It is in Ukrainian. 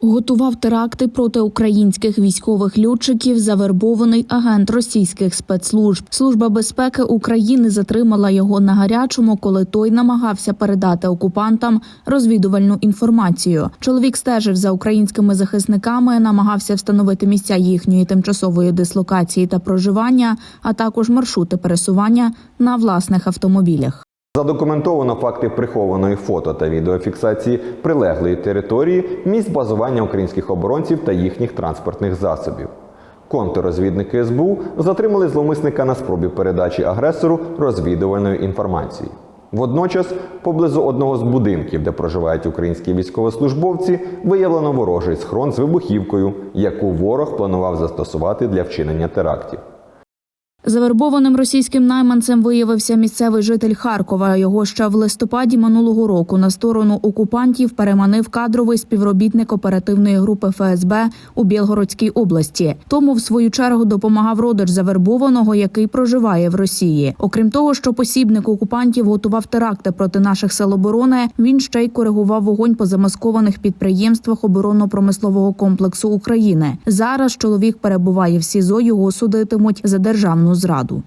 Готував теракти проти українських військових льотчиків, завербований агент російських спецслужб. Служба безпеки України затримала його на гарячому, коли той намагався передати окупантам розвідувальну інформацію. Чоловік стежив за українськими захисниками, намагався встановити місця їхньої тимчасової дислокації та проживання, а також маршрути пересування на власних автомобілях. Задокументовано факти прихованої фото та відеофіксації прилеглої території місць базування українських оборонців та їхніх транспортних засобів. Контррозвідники СБУ затримали зловмисника на спробі передачі агресору розвідувальної інформації. Водночас, поблизу одного з будинків, де проживають українські військовослужбовці, виявлено ворожий схрон з вибухівкою, яку ворог планував застосувати для вчинення терактів. Завербованим російським найманцем виявився місцевий житель Харкова. Його ще в листопаді минулого року на сторону окупантів переманив кадровий співробітник оперативної групи ФСБ у Білгородській області. Тому, в свою чергу, допомагав родич завербованого, який проживає в Росії. Окрім того, що посібник окупантів готував теракти проти наших сил оборони, він ще й коригував вогонь по замаскованих підприємствах оборонно-промислового комплексу України. Зараз чоловік перебуває в СІЗО. Його судитимуть за державну зраду.